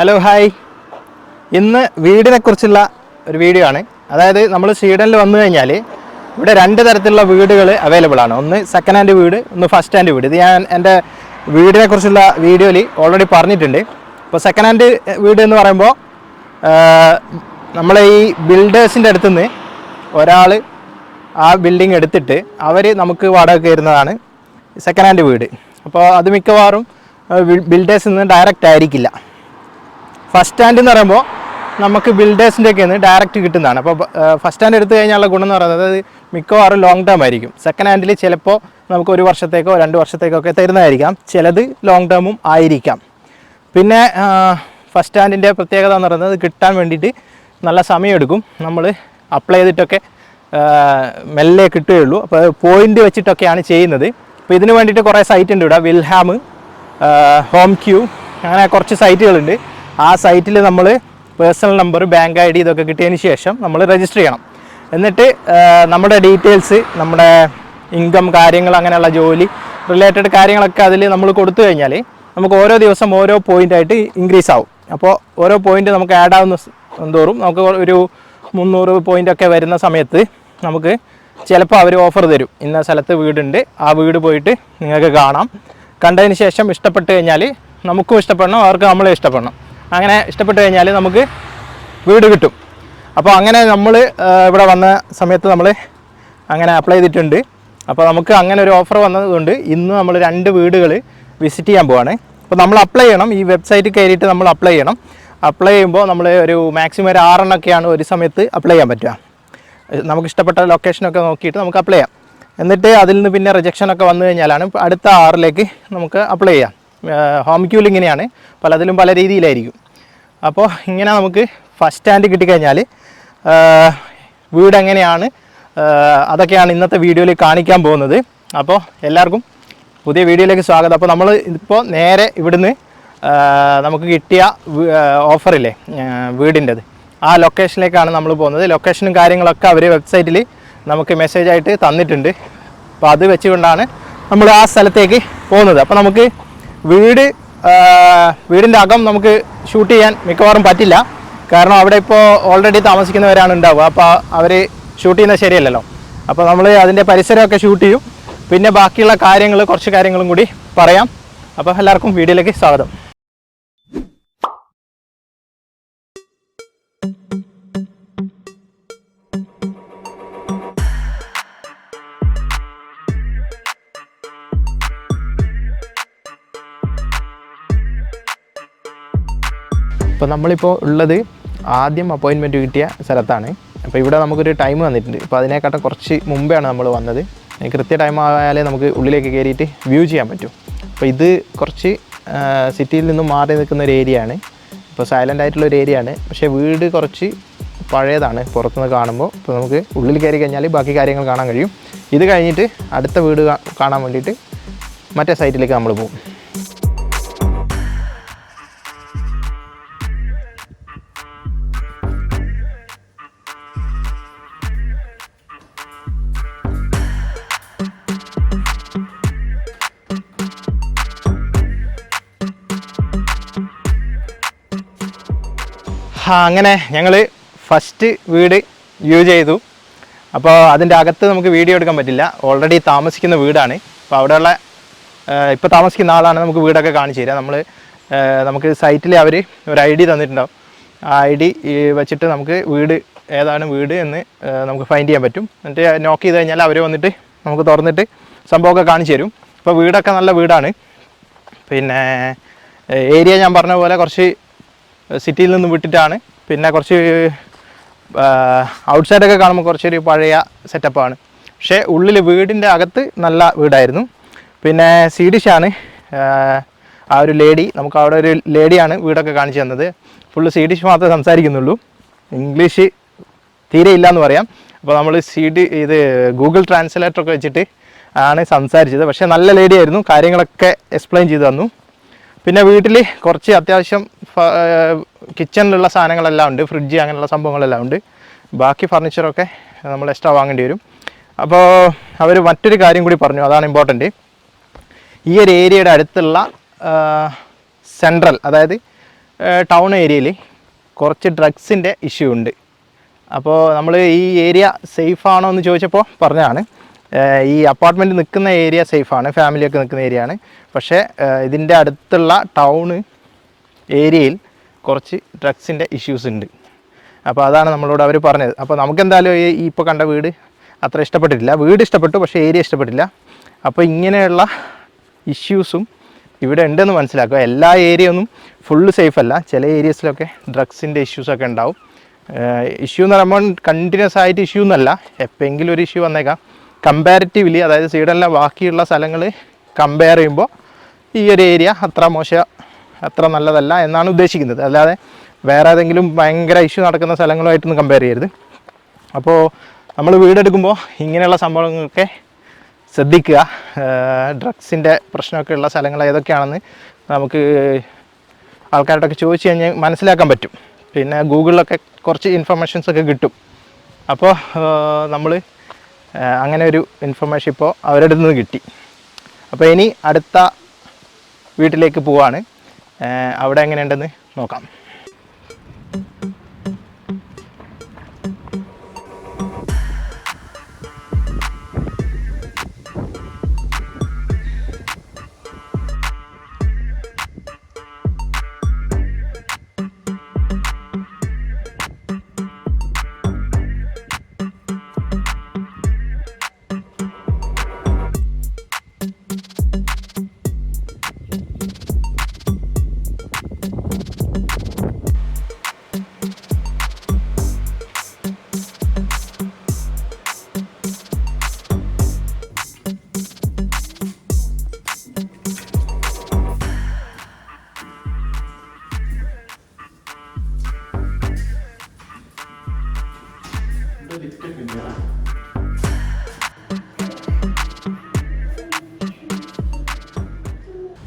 Hello hi ഇന്ന് വീടിനെ കുറിച്ചുള്ള ഒരു വീഡിയോ ആണ്. അതായത് നമ്മൾ സ്വീഡനിൽ വന്നു കഴിഞ്ഞാൽ ഇവിടെ രണ്ട് തരത്തിലുള്ള വീടുകൾ അവൈലബിൾ ആണ്. ഒന്ന് സെക്കൻഡ് ഹാൻഡ് വീട് ഒന്ന് ഫസ്റ്റ് ഹാൻഡ് വീട്. ഇത് ഞാൻ എന്റെ വീടിനെ കുറിച്ചുള്ള വീഡിയോയിൽ ഓൾറെഡി പറഞ്ഞിട്ടുണ്ട്. ഇപ്പോൾ സെക്കൻഡ് ഹാൻഡ് വീട് എന്ന് പറയുമ്പോൾ നമ്മളെ ഈ ബിൽഡേഴ്സിന്റെ അടുത്തുനിന്ന് ഒരാൾ ആ ബിൽഡിംഗ് എടുത്തിട്ട് അവർ നമുക്ക് വാടക തരുന്നതാണ് സെക്കൻഡ് ഹാൻഡ് വീട്. അപ്പോൾ അത് മിക്കവാറും ബിൽഡേഴ്സിൽ നിന്ന് ഡയറക്റ്റ് ആയിരിക്കില്ല. ഫസ്റ്റ് സ്റ്റാൻഡ് എന്ന് പറയുമ്പോൾ നമുക്ക് ബിൽഡേഴ്സിന്റെ ഒക്കെ ഡയറക്റ്റ് കിട്ടുന്നതാണ്. അപ്പോൾ ഫസ്റ്റ് ഹാൻഡ് എടുത്തു കഴിഞ്ഞാൽ ഗുണം എന്ന് പറയുന്നത് അത് മിക്കവാറും ലോങ് ടേം ആയിരിക്കും. സെക്കൻഡ് ഹാൻഡിൽ ചിലപ്പോൾ നമുക്ക് ഒരു വർഷത്തേക്കോ രണ്ട് വർഷത്തേക്കോ ഒക്കെ തരുന്നതായിരിക്കാം. ചിലത് ലോങ് ടേമും ആയിരിക്കാം. പിന്നെ ഫസ്റ്റ് ഹാൻഡിന്റെ പ്രത്യേകത എന്ന് പറയുന്നത് കിട്ടാൻ വേണ്ടിയിട്ട് നല്ല സമയമെടുക്കും. നമ്മൾ അപ്ലൈ ചെയ്തിട്ടൊക്കെ മെല്ലെ കിട്ടുകയുള്ളൂ. അപ്പോൾ പോയിന്റ് വെച്ചിട്ടൊക്കെയാണ് ചെയ്യുന്നത്. അപ്പോൾ ഇതിന് വേണ്ടിയിട്ട് കുറേ സൈറ്റ് ഉണ്ട് ഇവിടെ. വിൽഹാം ഹോം ക്യൂ അങ്ങനെ കുറച്ച് സൈറ്റുകളുണ്ട് ആ സൈറ്റിൽ നമ്മൾ personal number bank I D ഇതൊക്കെ കിട്ടിയതിന് ശേഷം നമ്മൾ രജിസ്റ്റർ ചെയ്യണം. എന്നിട്ട് നമ്മുടെ ഡീറ്റെയിൽസ് നമ്മുടെ ഇൻകം കാര്യങ്ങൾ അങ്ങനെയുള്ള ജോലി റിലേറ്റഡ് കാര്യങ്ങളൊക്കെ അതിൽ നമ്മൾ കൊടുത്തു കഴിഞ്ഞാൽ നമുക്ക് ഓരോ ദിവസം ഓരോ പോയിന്റ് ആയിട്ട് ഇൻക്രീസ് ആവും. അപ്പോൾ ഓരോ പോയിന്റ് നമുക്ക് ആഡ് ആവുന്ന തോറും നമുക്ക് ഒരു മുന്നൂറ് പോയിന്റ് ഒക്കെ വരുന്ന സമയത്ത് നമുക്ക് ചിലപ്പോൾ അവർ ഓഫർ തരും. ഇന്ന സ്ഥലത്ത് വീടുണ്ട് ആ വീട് പോയിട്ട് നിങ്ങൾക്ക് കാണാം. കണ്ടതിന് ശേഷം ഇഷ്ടപ്പെട്ട് കഴിഞ്ഞാൽ നമുക്കും ഇഷ്ടപ്പെടണം അവർക്ക് നമ്മളെ ഇഷ്ടപ്പെടണം. അങ്ങനെ ഇഷ്ടപ്പെട്ട് കഴിഞ്ഞാൽ നമുക്ക് വീട് കിട്ടും. അപ്പോൾ അങ്ങനെ നമ്മൾ ഇവിടെ വന്ന സമയത്ത് നമ്മൾ അങ്ങനെ അപ്ലൈ ചെയ്തിട്ടുണ്ട്. അപ്പോൾ നമുക്ക് അങ്ങനെ ഒരു ഓഫർ വന്നതുകൊണ്ട് ഇന്ന് നമ്മൾ രണ്ട് വീടുകൾ വിസിറ്റ് ചെയ്യാൻ പോവാണ്. അപ്പോൾ നമ്മൾ അപ്ലൈ ചെയ്യണം. ഈ വെബ്സൈറ്റ് കയറിയിട്ട് നമ്മൾ അപ്ലൈ ചെയ്യണം. അപ്ലൈ ചെയ്യുമ്പോൾ നമ്മൾ ഒരു മാക്സിമം ഒരു ആറെണ്ണൊക്കെയാണ് ഒരു സമയത്ത് അപ്ലൈ ചെയ്യാൻ പറ്റുക. നമുക്ക് ഇഷ്ടപ്പെട്ട ലൊക്കേഷനൊക്കെ നോക്കിയിട്ട് നമുക്ക് അപ്ലൈ ചെയ്യാം. എന്നിട്ട് അതിൽ നിന്ന് പിന്നെ റിജക്ഷനൊക്കെ വന്നു കഴിഞ്ഞാലാണ് അടുത്ത ആറിലേക്ക് നമുക്ക് അപ്ലൈ ചെയ്യാം. ഹോം ക്യൂൽ ഇങ്ങനെയാണ്. പലതിലും പല രീതിയിലായിരിക്കും. അപ്പോൾ ഇങ്ങനെ നമുക്ക് ഫസ്റ്റ് ഹാൻഡ് കിട്ടിക്കഴിഞ്ഞാൽ വീട് എങ്ങനെയാണ് അതൊക്കെയാണ് ഇന്നത്തെ വീഡിയോയിൽ കാണിക്കാൻ പോകുന്നത്. അപ്പോൾ എല്ലാവർക്കും പുതിയ വീഡിയോയിലേക്ക് സ്വാഗതം. അപ്പോൾ നമ്മൾ ഇപ്പോൾ നേരെ ഇവിടുന്ന് നമുക്ക് കിട്ടിയ ഓഫറില്ലേ വീടിന്റെത്. ആ ലൊക്കേഷനിലേക്കാണ് നമ്മൾ പോകുന്നത്. ലൊക്കേഷനും കാര്യങ്ങളൊക്കെ അവർ വെബ്സൈറ്റിൽ നമുക്ക് മെസ്സേജായിട്ട് തന്നിട്ടുണ്ട്. അപ്പോൾ അത് വെച്ചുകൊണ്ടാണ് നമ്മൾ ആ സ്ഥലത്തേക്ക് പോകുന്നത്. അപ്പോൾ നമുക്ക് വീട് വീടിന്റെ അകം നമുക്ക് ഷൂട്ട് ചെയ്യാൻ മിക്കവാറും പറ്റില്ല. കാരണം അവിടെ ഇപ്പോൾ ഓൾറെഡി താമസിക്കുന്നവരാണ് ഉണ്ടാവുക. അപ്പോൾ അവർ ഷൂട്ട് ചെയ്യുന്നത് ശരിയല്ലല്ലോ. അപ്പോൾ നമ്മൾ അതിന്റെ പരിസരമൊക്കെ ഷൂട്ട് ചെയ്യും. പിന്നെ ബാക്കിയുള്ള കാര്യങ്ങൾ കുറച്ച് കാര്യങ്ങളും കൂടി പറയാം. അപ്പോൾ എല്ലാവർക്കും വീഡിയോയിലേക്ക് സ്വാഗതം. ഇപ്പോൾ നമ്മളിപ്പോൾ ഉള്ളത് ആദ്യം അപ്പോയിൻമെന്റ് കിട്ടിയ സ്ഥലത്താണ്. അപ്പോൾ ഇവിടെ നമുക്കൊരു ടൈം വന്നിട്ടുണ്ട് അപ്പോൾ അതിനെക്കാട്ടും കുറച്ച് മുമ്പെയാണ് നമ്മൾ വന്നത്. കൃത്യ ടൈം ആയാലേ നമുക്ക് ഉള്ളിലേക്ക് കയറിയിട്ട് വ്യൂ ചെയ്യാൻ പറ്റും. അപ്പോൾ ഇത് കുറച്ച് സിറ്റിയിൽ നിന്നും മാറി നിൽക്കുന്ന ഒരു ഏരിയ ആണ്. ഇപ്പോൾ സൈലന്റ് ആയിട്ടുള്ള ഒരു ഏരിയ ആണ്. പക്ഷേ വീട് കുറച്ച് പഴയതാണ് പുറത്തുനിന്ന് കാണുമ്പോൾ. ഇപ്പോൾ നമുക്ക് ഉള്ളിൽ കയറി കഴിഞ്ഞാൽ ബാക്കി കാര്യങ്ങൾ കാണാൻ കഴിയും. ഇത് കഴിഞ്ഞിട്ട് അടുത്ത വീട് കാണാൻ വേണ്ടിയിട്ട് മറ്റേ സൈറ്റിലേക്ക് നമ്മൾ പോകും. അങ്ങനെ ഞങ്ങൾ ഫസ്റ്റ് വീട് വ്യൂ ചെയ്തു. അപ്പോൾ അതിന്റെ അകത്ത് നമുക്ക് വീഡിയോ എടുക്കാൻ പറ്റില്ല. ഓൾറെഡി താമസിക്കുന്ന വീടാണ്. അപ്പോൾ അവിടെയുള്ള ഇപ്പോൾ താമസിക്കുന്ന ആളാണ് നമുക്ക് വീടൊക്കെ കാണിച്ചു തരിക നമ്മൾ നമുക്ക് സൈറ്റിൽ അവർ ഒരു ഐ ഡി തന്നിട്ടുണ്ടാവും. ആ ഐ ഡി വെച്ചിട്ട് നമുക്ക് വീട് ഏതാണ് വീട് എന്ന് നമുക്ക് ഫൈൻഡ് ചെയ്യാൻ പറ്റും. എന്നിട്ട് നോക്ക് ചെയ്ത് കഴിഞ്ഞാൽ അവർ വന്നിട്ട് നമുക്ക് തുറന്നിട്ട് സംഭവമൊക്കെ കാണിച്ചു തരും. ഇപ്പോൾ വീടൊക്കെ നല്ല വീടാണ്. പിന്നെ ഏരിയ ഞാൻ പറഞ്ഞ പോലെ കുറച്ച് സിറ്റിയിൽ നിന്ന് വിട്ടിട്ടാണ്. പിന്നെ കുറച്ച് ഔട്ട്സൈഡൊക്കെ കാണുമ്പോൾ കുറച്ചൊരു പഴയ സെറ്റപ്പാണ് പക്ഷേ ഉള്ളിൽ വീടിന്റെ അകത്ത് നല്ല വീടായിരുന്നു. പിന്നെ സീഡിഷാണ് ആ ഒരു ലേഡി നമുക്ക് അവിടെ ഒരു ലേഡിയാണ് വീടൊക്കെ കാണിച്ചു തന്നത്. ഫുള്ള് സീഡിഷ് മാത്രമേ സംസാരിക്കുന്നുള്ളൂ. ഇംഗ്ലീഷ് തീരെ ഇല്ല എന്ന് പറയാം. അപ്പോൾ നമ്മൾ സി ഡി ഇത് ഗൂഗിൾ ട്രാൻസ്ലേറ്ററൊക്കെ വെച്ചിട്ട് ആണ് സംസാരിച്ചത്. പക്ഷേ നല്ല ലേഡി ആയിരുന്നു. കാര്യങ്ങളൊക്കെ എക്സ്പ്ലെയിൻ ചെയ്തു തന്നു. പിന്നെ വീട്ടിൽ കുറച്ച് അത്യാവശ്യം കിച്ചണിലുള്ള സാധനങ്ങളെല്ലാം ഉണ്ട് ഫ്രിഡ്ജ് അങ്ങനെയുള്ള സംഭവങ്ങളെല്ലാം ഉണ്ട്. ബാക്കി ഫർണിച്ചറൊക്കെ നമ്മൾ എക്സ്ട്രാ വാങ്ങേണ്ടി വരും. അപ്പോൾ അവർ മറ്റൊരു കാര്യം കൂടി പറഞ്ഞു അതാണ് ഇമ്പോർട്ടന്റ് ഈ ഒരു ഏരിയയുടെ അടുത്തുള്ള സെൻട്രൽ അതായത് ടൗൺ ഏരിയയിൽ കുറച്ച് ഡ്രഗ്സിന്റെ ഇഷ്യൂ ഉണ്ട്. അപ്പോൾ നമ്മൾ ഈ ഏരിയ സേഫ് ആണോ എന്ന് ചോദിച്ചപ്പോൾ പറഞ്ഞതാണ്. ഈ അപ്പാർട്ട്മെന്റ് നിൽക്കുന്ന ഏരിയ സേഫാണ് ഫാമിലിയൊക്കെ നിൽക്കുന്ന ഏരിയ ആണ്. പക്ഷേ ഇതിന്റെ അടുത്തുള്ള ടൗണ് ഏരിയയിൽ കുറച്ച് ഡ്രഗ്സിന്റെ ഇഷ്യൂസ് ഉണ്ട്. അപ്പോൾ അതാണ് നമ്മളോട് അവർ പറഞ്ഞത്. അപ്പോൾ നമുക്ക് എന്തായാലും ഈ ഇപ്പോൾ കണ്ട വീട് അത്ര ഇഷ്ടപ്പെട്ടിട്ടില്ല. വീട് ഇഷ്ടപ്പെട്ടു പക്ഷേ ഏരിയ ഇഷ്ടപ്പെട്ടില്ല. അപ്പോൾ ഇങ്ങനെയുള്ള ഇഷ്യൂസും ഇവിടെ ഉണ്ടെന്ന് മനസ്സിലാക്കുക. എല്ലാ ഏരിയ ഒന്നും ഫുള്ള് സേഫ് അല്ല. ചില ഏരിയസിലൊക്കെ ഡ്രഗ്സിന്റെ ഇഷ്യൂസൊക്കെ ഉണ്ടാവും. ഇഷ്യൂ എന്ന് പറയുമ്പോൾ കണ്ടിന്യൂസ് ആയിട്ട് ഇഷ്യൂ എന്നല്ല എപ്പോഴെങ്കിലും ഒരു ഇഷ്യൂ വന്നേക്കാം. കമ്പാരിറ്റീവ്ലി അതായത് സ്വീഡനിലെ ബാക്കിയുള്ള സ്ഥലങ്ങൾ കമ്പയർ ചെയ്യുമ്പോൾ ഈ ഒരു ഏരിയ അത്ര മോശം അത്ര നല്ലതല്ല എന്നാണ് ഉദ്ദേശിക്കുന്നത്. അല്ലാതെ വേറെ ഏതെങ്കിലും ഭയങ്കര ഇഷ്യൂ നടക്കുന്ന സ്ഥലങ്ങളുമായിട്ടൊന്നും കമ്പയർ ചെയ്യരുത്. അപ്പോൾ നമ്മൾ വീടെടുക്കുമ്പോൾ ഇങ്ങനെയുള്ള സംഭവങ്ങളൊക്കെ ശ്രദ്ധിക്കുക. ഡ്രഗ്സിന്റെ പ്രശ്നമൊക്കെ ഉള്ള സ്ഥലങ്ങൾ ഏതൊക്കെയാണെന്ന് നമുക്ക് ആൾക്കാരോടൊക്കെ ചോദിച്ചു കഴിഞ്ഞാൽ മനസ്സിലാക്കാൻ പറ്റും. പിന്നെ ഗൂഗിളിലൊക്കെ കുറച്ച് ഇൻഫർമേഷൻസൊക്കെ കിട്ടും. അപ്പോൾ നമ്മൾ അങ്ങനെ ഒരു ഇൻഫർമേഷൻ ഇപ്പോൾ അവരുടെ നിന്ന് കിട്ടി. അപ്പോൾ ഇനി അടുത്ത വീട്ടിലേക്ക് പോവാണ്. അവിടെ എങ്ങനെയുണ്ടെന്ന് നോക്കാം.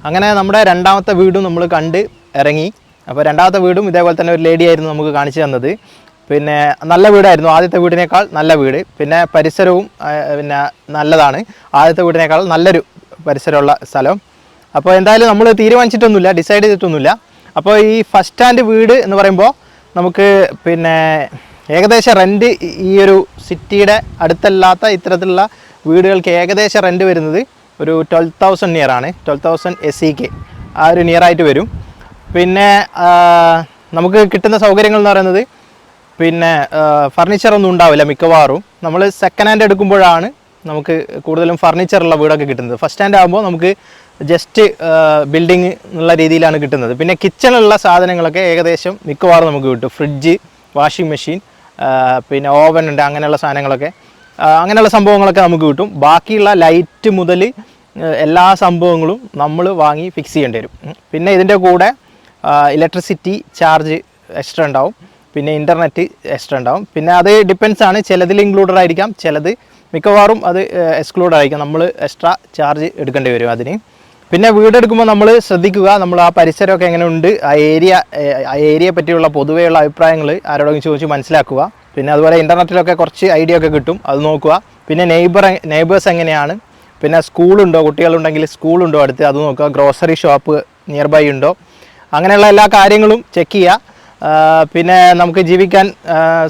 അങ്ങനെ നമ്മുടെ രണ്ടാമത്തെ വീടും നമ്മൾ കണ്ട് ഇറങ്ങി. അപ്പോൾ രണ്ടാമത്തെ വീടും ഇതേപോലെ തന്നെ ഒരു ലേഡി ആയിരുന്നു നമുക്ക് കാണിച്ചു തന്നത്. പിന്നെ നല്ല വീടായിരുന്നു. ആദ്യത്തെ വീടിനേക്കാൾ നല്ല വീട്. പിന്നെ പരിസരവും പിന്നെ നല്ലതാണ്. ആദ്യത്തെ വീടിനേക്കാൾ നല്ലൊരു പരിസരമുള്ള സ്ഥലം. അപ്പോൾ എന്തായാലും നമ്മൾ തീരുമാനിച്ചിട്ടൊന്നുമില്ല ഡിസൈഡ് ചെയ്തിട്ടൊന്നുമില്ല. അപ്പോൾ ഈ ഫസ്റ്റ് ഹാൻഡ് വീട് എന്ന് പറയുമ്പോൾ നമുക്ക് പിന്നെ ഏകദേശം റെന്റ് ഈ ഒരു സിറ്റിയുടെ അടുത്തല്ലാത്ത ഇത്തരത്തിലുള്ള വീടുകൾക്ക് ഏകദേശം റെന്റ് വരുന്നത് ഒരു ട്വൽവ് തൗസൻഡ് നിയർ ആണ്. Twelve thousand S C K ആ ഒരു നിയർ ആയിട്ട് വരും. പിന്നെ നമുക്ക് കിട്ടുന്ന സൗകര്യങ്ങൾ എന്ന് പറയുന്നത് പിന്നെ ഫർണിച്ചർ ഒന്നും ഉണ്ടാവില്ല മിക്കവാറും. നമ്മൾ സെക്കൻഡ് ഹാൻഡ് എടുക്കുമ്പോഴാണ് നമുക്ക് കൂടുതലും ഫർണിച്ചറുള്ള വീടൊക്കെ കിട്ടുന്നത്. ഫസ്റ്റ് ഹാൻഡ് ആകുമ്പോൾ നമുക്ക് ജസ്റ്റ് ബിൽഡിംഗ് എന്നുള്ള രീതിയിലാണ് കിട്ടുന്നത്. പിന്നെ കിച്ചണിലുള്ള സാധനങ്ങളൊക്കെ ഏകദേശം മിക്കവാറും നമുക്ക് കിട്ടും. ഫ്രിഡ്ജ് വാഷിംഗ് മെഷീൻ പിന്നെ ഓവൻ ഉണ്ട് അങ്ങനെയുള്ള സാധനങ്ങളൊക്കെ. അങ്ങനെയുള്ള സംഭവങ്ങളൊക്കെ നമുക്ക് കിട്ടും. ബാക്കിയുള്ള ലൈറ്റ് മുതൽ എല്ലാ സംഭവങ്ങളും നമ്മൾ വാങ്ങി ഫിക്സ് ചെയ്യേണ്ടി വരും. പിന്നെ ഇതിന്റെ കൂടെ ഇലക്ട്രിസിറ്റി ചാർജ് എക്സ്ട്രാ ഉണ്ടാവും. പിന്നെ ഇന്റർനെറ്റ് എക്സ്ട്രാ ഉണ്ടാവും. പിന്നെ അത് ഡിപ്പെൻസ് ആണ് ചിലതിൽ ഇൻക്ലൂഡഡ് ആയിരിക്കാം ചിലത് മിക്കവാറും അത് എക്സ്ക്ലൂഡ് ആയിരിക്കാം. നമ്മൾ എക്സ്ട്രാ ചാർജ് എടുക്കേണ്ടി വരും അതിന്. പിന്നെ വീടെടുക്കുമ്പോൾ നമ്മൾ ശ്രദ്ധിക്കുക നമ്മൾ ആ പരിസരമൊക്കെ എങ്ങനെ ഉണ്ട് ആ ഏരിയ ആ ഏരിയയെ പറ്റിയുള്ള പൊതുവെയുള്ള അഭിപ്രായങ്ങൾ ആരോടെങ്കിലും ചോദിച്ച് മനസ്സിലാക്കുക. പിന്നെ അതുപോലെ ഇന്റർനെറ്റിലൊക്കെ കുറച്ച് ഐഡിയ ഒക്കെ കിട്ടും അത് നോക്കുക. പിന്നെ നെയ്ബർ നെയ്ബേഴ്സ് എങ്ങനെയാണ് പിന്നെ സ്കൂളുണ്ടോ? കുട്ടികളുണ്ടെങ്കിൽ സ്കൂളുണ്ടോ അടുത്ത്? അത് നോക്കുക. ഗ്രോസറി ഷോപ്പ് നിയർ ബൈ ഉണ്ടോ? അങ്ങനെയുള്ള എല്ലാ കാര്യങ്ങളും ചെക്ക് ചെയ്യുക. പിന്നെ നമുക്ക് ജീവിക്കാൻ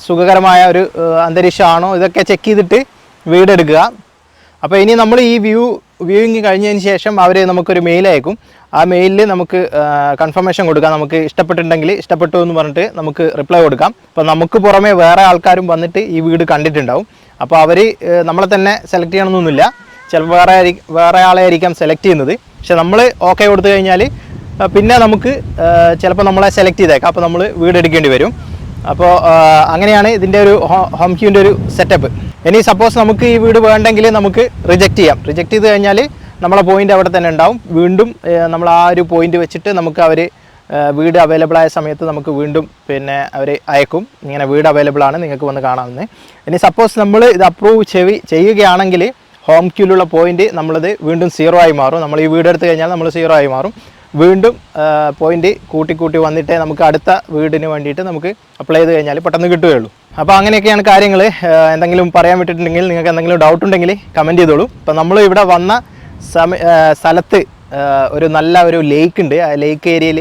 സുഖകരമായ ഒരു അന്തരീക്ഷമാണോ? ഇതൊക്കെ ചെക്ക് ചെയ്തിട്ട് വീടെടുക്കുക. അപ്പോൾ ഇനി നമ്മൾ ഈ വ്യൂ വ്യൂയിങ് കഴിഞ്ഞതിന് ശേഷം അവർ നമുക്കൊരു മെയിൽ അയക്കും. ആ മെയിലിൽ നമുക്ക് കൺഫർമേഷൻ കൊടുക്കാം. നമുക്ക് ഇഷ്ടപ്പെട്ടിട്ടുണ്ടെങ്കിൽ ഇഷ്ടപ്പെട്ടു എന്ന് പറഞ്ഞിട്ട് നമുക്ക് റിപ്ലൈ കൊടുക്കാം. അപ്പോൾ നമുക്ക് പുറമേ വേറെ ആൾക്കാരും വന്നിട്ട് ഈ വീട് കണ്ടിട്ടുണ്ടാവും. അപ്പോൾ അവർ നമ്മളെ തന്നെ സെലക്ട് ചെയ്യണമെന്നൊന്നുമില്ല. ചിലപ്പോൾ വേറെ വേറെ ആളെ ആയിരിക്കാം സെലക്ട് ചെയ്യുന്നത്. പക്ഷെ നമ്മൾ ഓക്കെ കൊടുത്തു കഴിഞ്ഞാൽ പിന്നെ നമുക്ക് ചിലപ്പോൾ നമ്മളെ സെലക്ട് ചെയ്തേക്കാം. അപ്പോൾ നമ്മൾ വീട് എടുക്കേണ്ടി വരും. അപ്പോൾ അങ്ങനെയാണ് ഇതിന്റെ ഒരു ഹോം ക്യൂവിന്റെ ഒരു സെറ്റപ്പ് ഇനി സപ്പോസ് നമുക്ക് ഈ വീട് വേണ്ടെങ്കിൽ നമുക്ക് റിജക്റ്റ് ചെയ്യാം. റിജക്റ്റ് ചെയ്ത് കഴിഞ്ഞാൽ നമ്മളെ പോയിന്റ് അവിടെ തന്നെ ഉണ്ടാവും. വീണ്ടും നമ്മൾ ആ ഒരു പോയിന്റ് വെച്ചിട്ട് നമുക്ക് അവർ വീട് അവൈലബിൾ ആയ സമയത്ത് നമുക്ക് വീണ്ടും പിന്നെ അവർ അയക്കും. ഇങ്ങനെ വീട് അവൈലബിൾ ആണ് നിങ്ങൾക്ക് വന്ന് കാണാമെന്ന് ഇനി സപ്പോസ് നമ്മൾ ഇത് അപ്രൂവ് ചെയ്യുകയാണെങ്കിൽ ഹോം ക്യൂലുള്ള പോയിന്റ് നമ്മളത് വീണ്ടും സീറോ ആയി മാറും. നമ്മൾ ഈ വീട് എടുത്തു കഴിഞ്ഞാൽ നമ്മൾ സീറോ ആയി മാറും. വീണ്ടും പോയിന്റ് കൂട്ടി കൂട്ടി വന്നിട്ട് നമുക്ക് അടുത്ത വീടിന് വേണ്ടിയിട്ട് നമുക്ക് അപ്ലൈ ചെയ്ത് കഴിഞ്ഞാൽ പെട്ടെന്ന് കിട്ടുകയുള്ളൂ. അപ്പോൾ അങ്ങനെയൊക്കെയാണ് കാര്യങ്ങൾ എന്തെങ്കിലും പറയാൻ വിട്ടിട്ടുണ്ടെങ്കിൽ നിങ്ങൾക്ക് എന്തെങ്കിലും ഡൗട്ട് ഉണ്ടെങ്കിൽ കമന്റ് ചെയ്തോളൂ. അപ്പോൾ നമ്മൾ ഇവിടെ വന്ന സമ സ്ഥലത്ത് ഒരു നല്ല ഒരു ലേക്ക് ഉണ്ട്. ആ ലേക്ക് ഏരിയയിൽ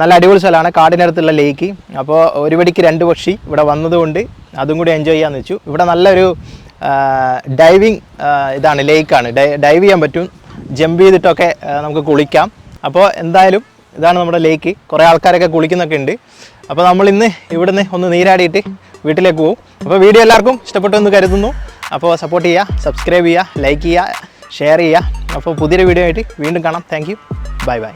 നല്ല അടിപൊളി സ്ഥലമാണ്. കാടിനടുത്തുള്ള ലേക്ക് അപ്പോൾ ഒരു പടിക്ക് രണ്ട് പക്ഷി ഇവിടെ വന്നതുകൊണ്ട് അതും കൂടി എൻജോയ് ചെയ്യാമെന്ന് വെച്ചു. ഇവിടെ നല്ലൊരു ഡൈവിങ് ഇതാണ് ലേക്കാണ് ഡൈവ് ചെയ്യാൻ പറ്റും. ജമ്പ് ചെയ്തിട്ടൊക്കെ നമുക്ക് കുളിക്കാം. അപ്പോൾ എന്തായാലും ഇതാണ് നമ്മുടെ ലേക്ക് കുറേ ആൾക്കാരൊക്കെ കുളിക്കുന്നൊക്കെ ഉണ്ട്. അപ്പോൾ നമ്മൾ ഇന്ന് ഇവിടുന്ന് ഒന്ന് നീരാടിയിട്ട് വീട്ടിലേക്ക് പോകും അപ്പോൾ വീഡിയോ എല്ലാവർക്കും ഇഷ്ടപ്പെട്ടു എന്ന് കരുതുന്നു. അപ്പോൾ സപ്പോർട്ട് ചെയ്യുക സബ്സ്ക്രൈബ് ചെയ്യുക ലൈക്ക് ചെയ്യുക ഷെയർ ചെയ്യുക. അപ്പോൾ പുതിയൊരു വീഡിയോ ആയിട്ട് വീണ്ടും കാണാം. Thank bye bye